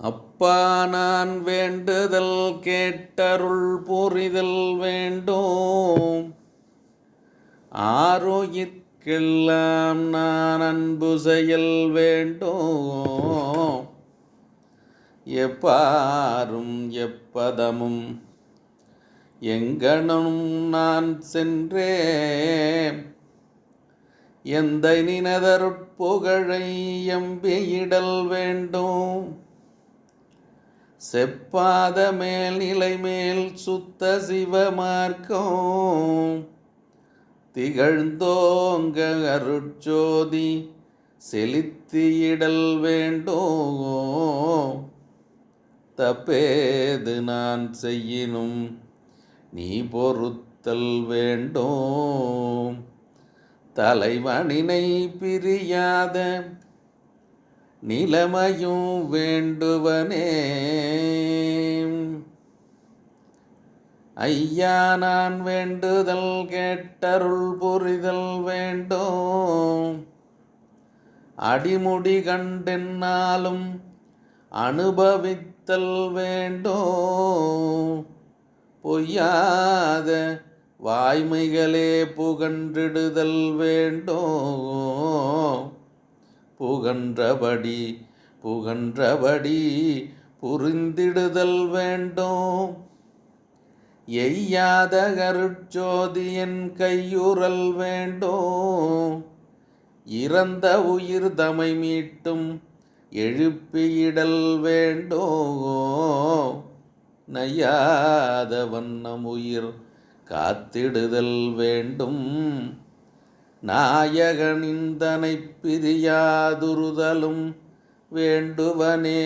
அப்பா நான் வேண்டுதல் கேட்டருள் புரிதல் வேண்டும். ஆரோயிற்கெல்லாம் நான் அன்பு செயல் வேண்டும். எப்பாரும் எப்பதமும் எங்கனும் நான் சென்றேன். எந்த நினதருட்புகழை எம்பியிடல் வேண்டும். செப்பாத மேல் நிலை மேல் சுத்த சிவமார்க்கம். திகழ்ந்தோங்க அருட்சோதி செலுத்தியிடல் வேண்டும் தப்பேது நான் செய்யினும் நீ பொறுத்தல் வேண்டும் தலைவனினை பிரியாத நிலமையும் வேண்டுவனே. ஐயா நான் வேண்டுதல் கேட்டருள் புரிதல் வேண்டும். அடிமுடி கண்டென்னாலும் அனுபவித்தல் வேண்டும். பொய்யாத வாய்மைகளே புகன்றிடுதல் வேண்டும். புகன்றபடி புகன்றபடி புரிந்திடுதல் வேண்டும். எய்யாத கருட்சோதியின் கையுறல் வேண்டும். இறந்த உயிர் தமை மீட்டும் எழுப்பியிடல் வேண்டும். நையாத வண்ணம் உயிர் காத்திடுதல் வேண்டும். நாயகனிந்தனை பிரியாதுருதலும் வேண்டுவனே.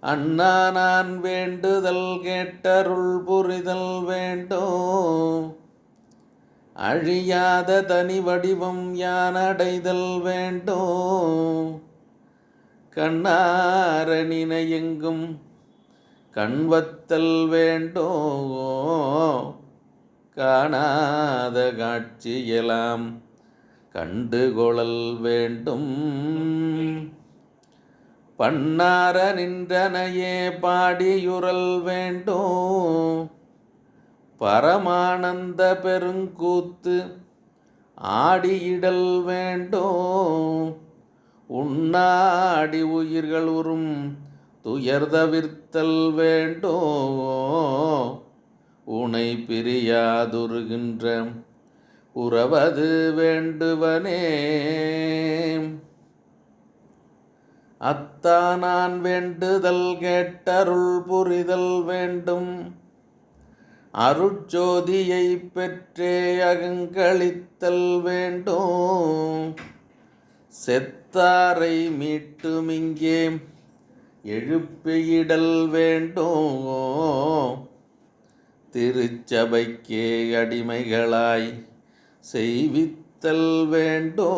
அண்ணா நான் வேண்டுதல் கேட்டருள் புரிதல் வேண்டும். அழியாத தனி வடிவம் யானடைதல் வேண்டும். கண்ணாரணின எங்கும் கண்வத்தல் வேண்டோ காணாத காட்சியெல்லாம் கண்டுகொழல் வேண்டும். பண்ணார நின்றனையே பாடியுறல் வேண்டும். பரமானந்த பெருங்கூத்து ஆடியிடல் வேண்டும். உண்ணாடி உயிர்கள் உறும் துயர் தவிர்த்தல் வேண்டும். உனை பிரியாதுருகின்ற உறவது வேண்டுவனே. அத்தா நான் வேண்டுதல் கேட்டருள் புரிதல் வேண்டும். அருட்சோதியை பெற்றே அகங்களித்தல் வேண்டும். செத்தாரை மீட்டுமிங்கே எழுப்பியிடல் வேண்டும். திருச்சபைக்கே அடிமைகளாய் செய்வித்தல் வேண்டோ.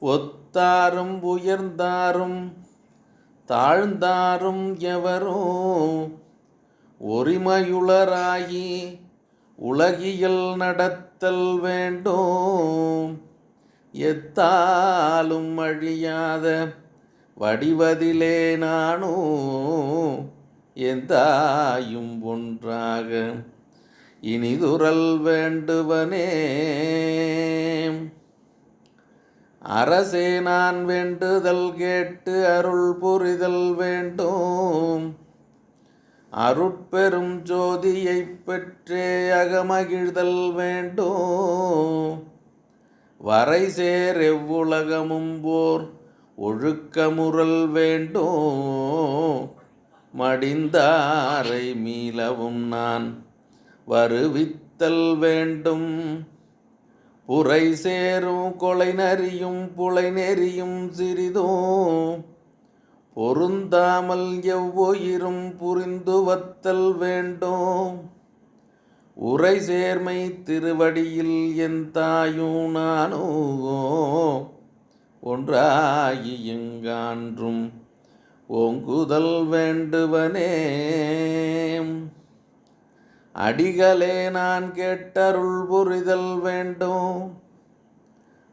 ஒத்தாரும் உயர்ந்தாரும் தாழ்ந்தாரும் எவரோ. ஒருமையுளராகி உலகியல் நடத்தல் வேண்டோ. எத்தாலும் அழியாத வடிவதிலே நானோ. எந்தாயும் ஒன்றாக இனிதுரல் வேண்டுவனே. அரசே நான் வேண்டுதல் கேட்டு அருள் புரிதல் வேண்டும். அருட்பெரும் ஜோதியை பெற்றே அகமகிழ்தல் வேண்டும். வரை சேர் எவ்வுலகமும் போர் ஒழுக்கமுறல் வேண்டும். மடிந்தாரை மீளவும் நான். வருவித்தல் வேண்டும். புரை சேரும் கொலை நெறியும் புலை நெறியும் சிறிதோ. பொருந்தாமல் எவ்வுயிரும் புரிந்துவத்தல் வேண்டும். உரை சேர்மை திருவடியில் என் தாயும் நானோ ஒன்றாயியுங்கான்றும் ஓங்குதல் வேண்டுவனே. அடிகளே நான் கேட்டருள் புரிதல் வேண்டும்.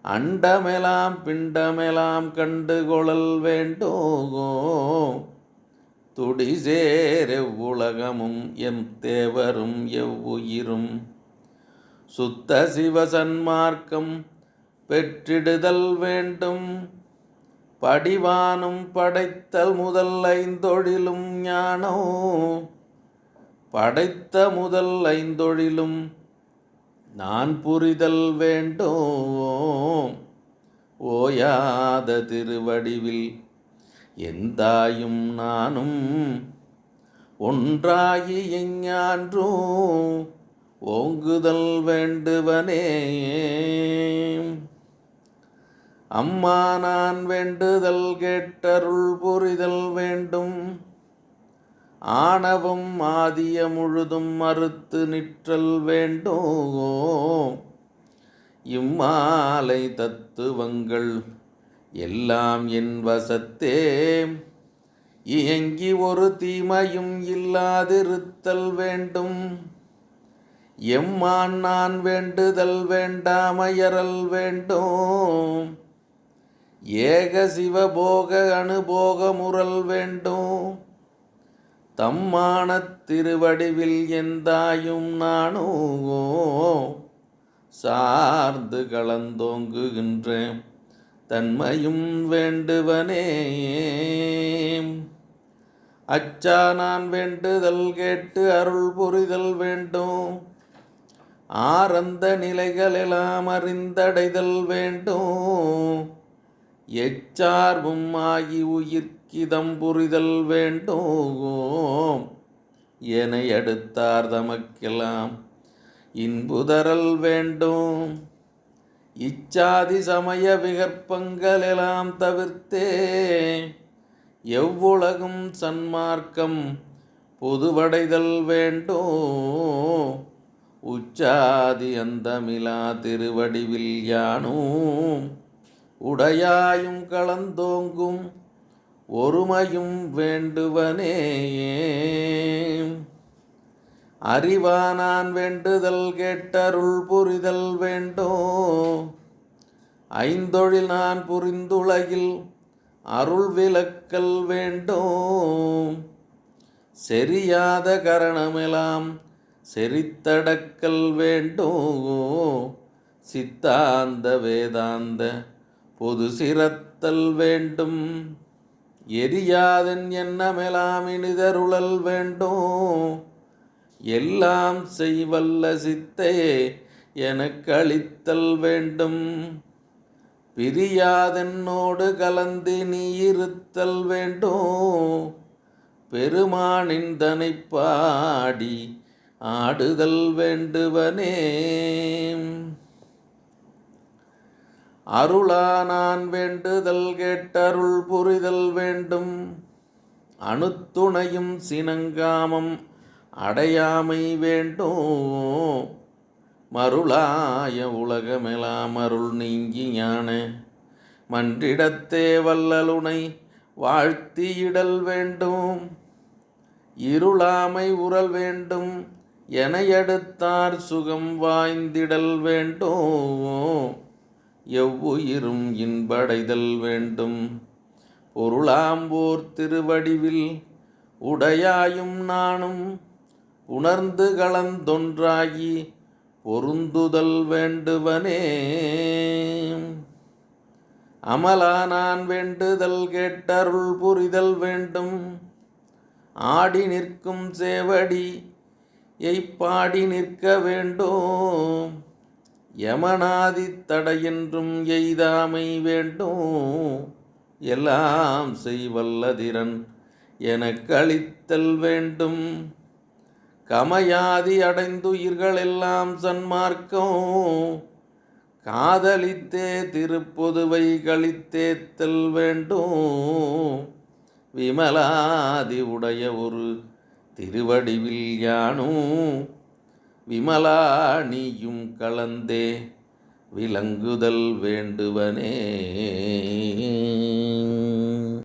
அண்டமெலாம் பிண்டமெலாம் கண்டுகொள்ளல் வேண்டும் துடிசேர் எவ்வுலகமும் எம் தேவரும் எவ்வுயிரும். சுத்த சிவசன்மார்க்கம் பெற்றிடுதல் வேண்டும். படிவானும் படைத்தல் முதல் ஐந்தொழிலும் ஞானோ படைத்த முதல் ஐந்தொழிலும் நான் புரிதல் வேண்டும். ஓயாத திருவடிவில் எந்தாயும் நானும் ஒன்றாகி எஞ்ஞான்றும். ஓங்குதல் வேண்டுவனே. அம்மா நான் வேண்டுதல் கேட்டருள் புரிதல் வேண்டும். ஆணவம் ஆதிய முழுதும் மறுத்து நிற்றல் வேண்டும் இம்மாலை தத்துவங்கள் எல்லாம் என் வசத்தே. இயங்கி ஒரு தீமையும் இல்லாதிருத்தல் வேண்டும். எம்மான் நான் வேண்டுதல் வேண்டாமையறல் வேண்டும். ஏக சிவபோக அனுபோக முறல் வேண்டும். தம்மான திருவடிவில் எந்தாயும் நானோ சார்ந்து கலந்தோங்குகின்றேன். தன்மையும் வேண்டுவனே. அச்சா நான் வேண்டுதல் கேட்டு அருள் புரிதல் வேண்டும். ஆரந்த நிலைகளெல்லாம் அறிந்தடைதல் வேண்டும். எச்சார்பும் ஆகி உயிர்க்கிதம் புரிதல் வேண்டோம் என அடுத்தார் தமக்கெல்லாம் இன்புதரல் வேண்டும். இச்சாதி சமய விகற்பங்களெல்லாம் தவிர்த்தே எவ்வுலகும் சன்மார்க்கம் பொதுவடைதல் வேண்டும். உச்சாதி அந்தமிலா திருவடிவில் யானும் உடையாயும் கலந்தோங்கும் ஒருமையும் வேண்டுவனே அறிவானான் வேண்டுதல் கேட்டருள் புரிதல் வேண்டோ. ஐந்தொழில் நான் புரிந்துலகில் அருள் விளக்கல் வேண்டும் செரியாத கரணமெலாம் செரித்தடக்கல் வேண்டோ. சித்தாந்த வேதாந்த பொது சிரத்தல் வேண்டும். எரியாதன் எண்ணமெலாம் இனிதருளல் வேண்டும். எல்லாம் செய்வல்ல சித்தே எனக்கு அளித்தல் வேண்டும். பிரியாதென்னோடு கலந்து நீ இருத்தல் வேண்டும். பெருமானின் தனை பாடி ஆடுதல் வேண்டுவனே. அருளா நான் வேண்டுதல் கேட்டருள் புரிதல் வேண்டும். அணுத்துணையும் சினங்காமம் அடையாமை வேண்டும். மருளாய உலகமெலாம் அருள் நீங்கி ஞான மன்றிடத்தே வல்லலுனை வாழ்த்தியிடல் வேண்டும். இருளாமை உறல் வேண்டும் என எடுத்தார் சுகம் வாய்ந்திடல் வேண்டும். எவ்வுயிரும் இன்படைதல் வேண்டும். பொருளாம்போர் திருவடிவில் உடையாயும் நானும் உணர்ந்து கலந்தொன்றாகி பொருந்துதல் வேண்டுவனே. அமலா நான் வேண்டுதல் கேட்டருள் புரிதல் வேண்டும். ஆடி நிற்கும் சேவடி எய்ப்பாடி நிற்க வேண்டும். யமனாதித்தடையென்றும் எய்தாமை வேண்டும். எல்லாம் செய்வல்லதிரன் எனக்களித்தல் வேண்டும். கமயாதி அடைந்துயிர்கள் எல்லாம் சன்மார்க்கம். காதலித்தே திருப்பொதுவை கழித்தேத்தல் வேண்டும். விமலாதி உடைய ஒரு திருவடிவில் யானும் விமலா நீயும் கலந்தே விளங்குதல் வேண்டுவனே.